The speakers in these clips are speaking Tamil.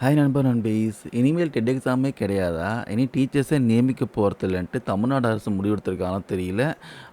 ஹாய் நண்பர் நண்பீஸ். இனிமேல் டெட் எக்ஸாமே கிடையாதா? இனி டீச்சர்ஸே நியமிக்க போகிறதில்லன்ட்டு தமிழ்நாடு அரசு முடிவெடுத்திருக்காங்கன்னு தெரியல.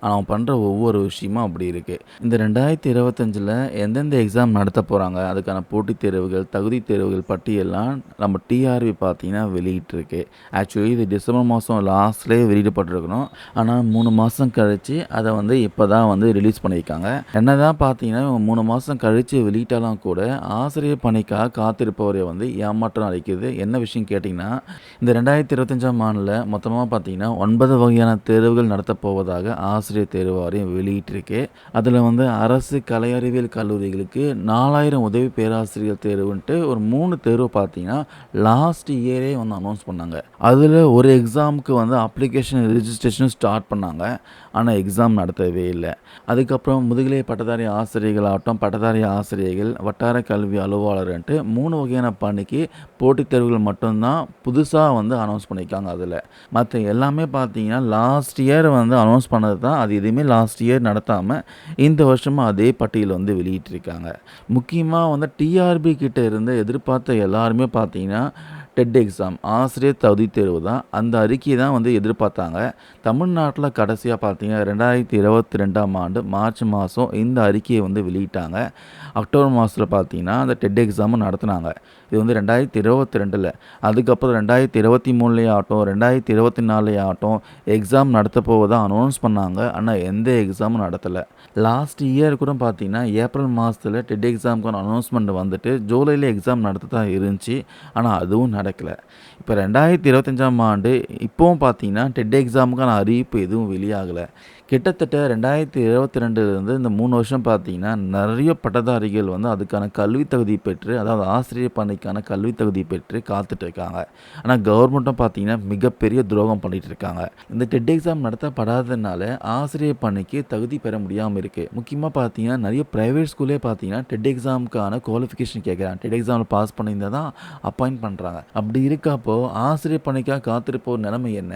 ஆனால் அவன் பண்ணுற ஒவ்வொரு விஷயமும் அப்படி இருக்குது இந்த ரெண்டாயிரத்தி இருபத்தஞ்சில் எந்தெந்த எக்ஸாம் நடத்த போகிறாங்க அதுக்கான போட்டித் தேர்வுகள் தகுதி தேர்வுகள் பட்டியெல்லாம் நம்ம டிஆர்பி பார்த்தீங்கன்னா வெளியிட்டிருக்கு. ஆக்சுவலி இது டிசம்பர் மாதம் லாஸ்ட்லேயே வெளியிடப்பட்டிருக்கணும். ஆனால் மூணு மாதம் கழித்து அதை வந்து இப்போ தான் வந்து ரிலீஸ் பண்ணியிருக்காங்க. என்ன தான் பார்த்தீங்கன்னா மூணு மாதம் கழித்து வெளியிட்டாலும் கூட ஆசிரியர் பணிக்காக காத்திருப்பவரை வந்து ஏமாற்றம் அளிக்குது. என்ன விஷயம் கேட்டிங்கன்னா இந்த ரெண்டாயிரத்தி இருபத்தஞ்சாம் ஆண்டில் மொத்தமாக பார்த்தீங்கன்னா ஒன்பது வகையான தேர்வுகள் நடத்தப் போவதாக ஆசிரியர் தேர்வு வாரியம் வெளியிட்டிருக்கு. அதில் வந்து அரசு கலை அறிவியல் கல்லூரிகளுக்கு நாலாயிரம் உதவி பேராசிரியர் தேர்வுன்ட்டு ஒரு மூணு தேர்வு பார்த்தீங்கன்னா லாஸ்ட் இயரே வந்து அனௌன்ஸ் பண்ணாங்க. அதில் ஒரு எக்ஸாமுக்கு வந்து அப்ளிகேஷன் ரிஜிஸ்ட்ரேஷன் ஸ்டார்ட் பண்ணாங்க. ஆனால் எக்ஸாம் நடத்தவே இல்லை. அதுக்கப்புறம் முதுகலை பட்டதாரி ஆசிரியர்களாகட்டும் பட்டதாரி ஆசிரியர்கள் வட்டார கல்வி அலுவலர்ன்ட்டு மூணு வகையான பணிக்கு போட்டித் தேர்வுகள் மட்டும்தான் புதுசாக வந்து அனௌன்ஸ் பண்ணியிருக்காங்க அதில். மற்ற எல்லாமே பார்த்தீங்கன்னா லாஸ்ட் இயர் வந்து அனௌன்ஸ் பண்ணது தான் அது எதுவுமே லாஸ்ட் இயர் நடத்தாமல் இந்த வருஷமும் அதே பட்டியல் வந்து வெளியிட்டிருக்காங்க. முக்கியமாக வந்து டிஆர்பி கிட்டே இருந்து எதிர்பார்த்த எல்லாருமே பார்த்தீங்கன்னா டெட் எக்ஸாம் ஆசிரியர் தகுதி தேர்வு தான். அந்த அறிக்கையை தான் வந்து எதிர்பார்த்தாங்க. தமிழ்நாட்டில் கடைசியாக பார்த்தீங்கன்னா ரெண்டாயிரத்தி இருபத்தி ரெண்டாம் ஆண்டு மார்ச் மாதம் இந்த அறிக்கையை வந்து வெளியிட்டாங்க. அக்டோபர் மாதத்தில் பார்த்தீங்கன்னா அந்த டெட் எக்ஸாமும் நடத்துனாங்க. இது வந்து ரெண்டாயிரத்தி இருபத்தி ரெண்டில். அதுக்கப்புறம் ரெண்டாயிரத்தி இருபத்தி மூணுலேயே ஆகட்டும் ரெண்டாயிரத்தி இருபத்தி நாலுலேயே ஆகட்டும் எக்ஸாம் நடத்த தான் அனௌன்ஸ் பண்ணாங்க. ஆனால் எந்த எக்ஸாமும் நடத்தலை. லாஸ்ட் இயர் கூட பார்த்தீங்கன்னா ஏப்ரல் மாதத்தில் டெட் எக்ஸாமுக்கான அனௌன்ஸ்மெண்ட் வந்துட்டு ஜூலையில் எக்ஸாம் நடத்த தான் இருந்துச்சு. ஆனால் அதுவும் நடக்கலை. இப்போ ரெண்டாயிரத்தி இருபத்தஞ்சாம் ஆண்டு இப்போவும் பார்த்தீங்கன்னா டெட் எக்ஸாமுக்கான அறிவிப்பு எதுவும் வெளியாகலை. கிட்டத்தட்ட ரெண்டாயிரத்தி இருபத்தி ரெண்டுலேருந்து இந்த மூணு வருஷம் பார்த்தீங்கன்னா நிறைய பட்டதாரிகள் வந்து அதுக்கான கல்வி தகுதி பெற்று அதாவது ஆசிரியர் பணிக்கான கல்வி தகுதி பெற்று காத்துட்டு இருக்காங்க. ஆனால் கவர்மெண்ட்டும் பார்த்தீங்கன்னா மிகப்பெரிய துரோகம் பண்ணிகிட்டு இருக்காங்க. இந்த டெட் எக்ஸாம் நடத்தப்படாததுனால ஆசிரியர் பணிக்கு தகுதி பெற முடியாமல் இருக்குது முக்கியமாக பார்த்தீங்கன்னா நிறைய ப்ரைவேட் ஸ்கூலே பார்த்தீங்கன்னா டெட் எக்ஸாமுக்கான குவாலிஃபிகேஷன் கேட்குறாங்க டெட் எக்ஸாமில் பாஸ் பண்ணியிருந்தால் தான் அப்பாயிண்ட் பண்ணுறாங்க அப்படி இருக்கப்போ ஆசிரியர் பணிக்காக காத்திருப்போர் நிலைமை என்ன?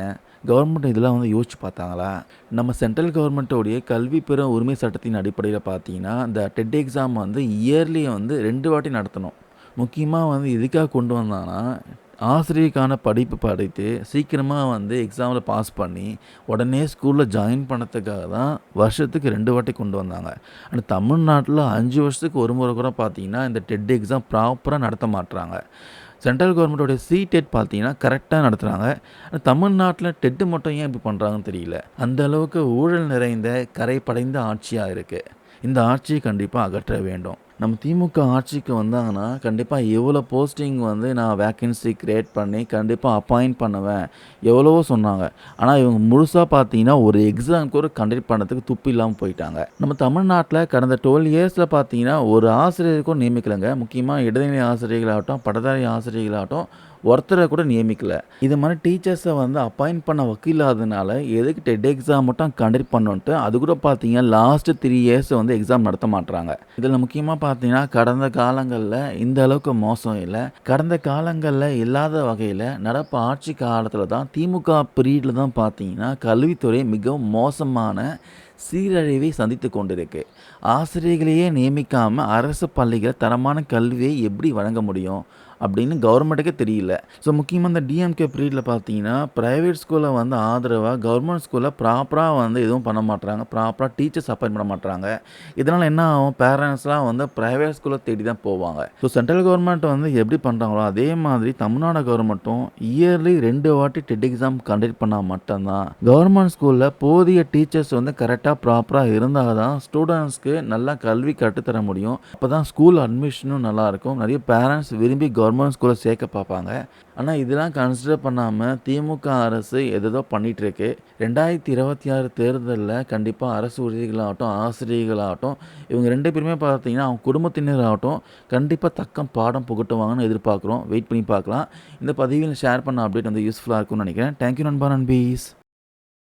கவர்மெண்ட் இதெல்லாம் வந்து யோசிச்சு பார்த்தாங்களா? நம்ம சென்ட்ரல் கவர்மெண்ட்டோடைய கல்வி பெறும் உரிமை சட்டத்தின் அடிப்படையில் பார்த்தீங்கன்னா இந்த டெட் எக்ஸாம் வந்து இயர்லி வந்து ரெண்டு வாட்டி நடத்தணும். முக்கியமாக வந்து எதுக்காக கொண்டு வந்தாங்கன்னா ஆசிரியருக்கான படிப்பு படித்து சீக்கிரமாக வந்து எக்ஸாமில் பாஸ் பண்ணி உடனே ஸ்கூலில் ஜாயின் பண்ணதுக்காக தான் வருஷத்துக்கு ரெண்டு வாட்டி கொண்டு வந்தாங்க. ஆனால் தமிழ்நாட்டில் அஞ்சு வருஷத்துக்கு ஒரு முறை கூட பார்த்தீங்கன்னா இந்த டெட் எக்ஸாம் ப்ராப்பராக நடத்த மாட்டுறாங்க சென்ட்ரல் கவர்மெண்ட்டோடைய சி டெட் பார்த்தீங்கன்னா கரெக்டாக நடத்துகிறாங்க. ஆனால் தமிழ்நாட்டில் டெட்டு மட்டும் ஏன் இப்படி பண்ணுறாங்கன்னு தெரியல. அந்த அளவுக்கு ஊழல் நிறைந்த கரை படைந்த ஆட்சியாக இருக்குது. இந்த ஆட்சியை கண்டிப்பாக அகற்ற வேண்டும். நம்ம திமுக ஆட்சிக்கு வந்தாங்கன்னா கண்டிப்பாக எவ்வளோ போஸ்டிங் வந்து நான் வேக்கன்சி க்ரியேட் பண்ணி கண்டிப்பாக அப்பாயிண்ட் பண்ணுவேன். எவ்வளவோ சொன்னாங்க. ஆனால் இவங்க முழுசாக பார்த்தீங்கன்னா ஒரு எக்ஸாம் கூட கண்டக்ட் பண்ணுறதுக்கு துப்பு இல்லாமல் போயிட்டாங்க. நம்ம தமிழ்நாட்டில் கடந்த டுவெல் இயர்ஸில் பார்த்தீங்கன்னா ஒரு ஆசிரியருக்கும் நியமிக்கலைங்க. முக்கியமாக இடைநிலை ஆசிரியர்களாகட்டும் பட்டதாரி ஆசிரியர்களாகட்டும் ஒருத்தரை கூட நியமிக்கலை. இது மாதிரி டீச்சர்ஸை வந்து அப்பாயிண்ட் பண்ண வக்கீலாததுனால எதுக்கு டெட் எக்ஸாம் மட்டும் கண்டக்ட் பண்ணுன்ட்டு அது கூட பார்த்தீங்கன்னா லாஸ்ட்டு த்ரீ இயர்ஸ் வந்து எக்ஸாம் நடத்த மாட்டுறாங்க இதில் முக்கியமாக பார்த்தீங்கன்னா கடந்த காலங்களில் இந்த அளவுக்கு மோசம் இல்லை. கடந்த காலங்களில் இல்லாத வகையில் நடப்பு ஆட்சி காலத்தில் தான் திமுக பீரியடில் தான் பார்த்தீங்கன்னா கல்வித்துறை மிகவும் மோசமான சீரழிவை சந்தித்து கொண்டிருக்கு. ஆசிரியர்களையே நியமிக்காமல் அரசு பள்ளிகள் தரமான கல்வியை எப்படி வழங்க முடியும் அப்படின்னு கவர்மெண்ட்டுக்கே தெரியல. ஸோ முக்கியமாக இந்த டிஎம்கே பீரியடில் பார்த்தீங்கன்னா ப்ரைவேட் ஸ்கூலில் வந்து ஆதரவாக கவர்மெண்ட் ஸ்கூலில் ப்ராப்பராக வந்து எதுவும் பண்ண மாட்டாங்க ப்ராப்பராக டீச்சர்ஸ் அப்பாயின் பண்ண மாட்டாங்க இதனால் என்ன ஆகும்? பேரண்ட்ஸ்லாம் வந்து ப்ரைவேட் ஸ்கூலை தேடி தான் போவாங்க. ஸோ சென்ட்ரல் கவர்மெண்ட் வந்து எப்படி பண்ணுறாங்களோ அதே மாதிரி தமிழ்நாடு கவர்மெண்ட்டும் இயர்லி ரெண்டு வாட்டி டெட் எக்ஸாம் கண்டக்ட் பண்ணால் மட்டும்தான். கவர்மெண்ட் ஸ்கூலில் போதிய டீச்சர்ஸ் வந்து கரெக்டாக கரெக்டாக ப்ராப்பராக இருந்தால் தான் ஸ்டூடெண்ட்ஸ்க்கு நல்லா கல்வி கற்றுத்தர முடியும். அப்போ தான் ஸ்கூல் அட்மிஷனும் நல்லாயிருக்கும். நிறைய பேரண்ட்ஸ் விரும்பி கவர்மெண்ட் ஸ்கூலில் சேர்க்க பார்ப்பாங்க. ஆனால் இதெல்லாம் கன்சிடர் பண்ணாமல் திமுக அரசு எதோ பண்ணிகிட்ருக்கு ரெண்டாயிரத்தி இருபத்தி ஆறு தேர்தலில் கண்டிப்பாக அரசு ஊழியர்களாகட்டும் ஆசிரியர்களாகட்டும் இவங்க ரெண்டு பேருமே பார்த்தீங்கன்னா அவங்க குடும்பத்தினராகட்டும் கண்டிப்பாக தக்கம் பாடம் புகட்டுவாங்கன்னு எதிர்பார்க்குறோம். வெயிட் பண்ணி பார்க்கலாம். இந்த பதிவில் ஷேர் பண்ண அப்டேட் வந்து யூஸ்ஃபுல்லாக இருக்கும்னு நினைக்கிறேன். தேங்க்யூ நண்பா நண்பீஸ்.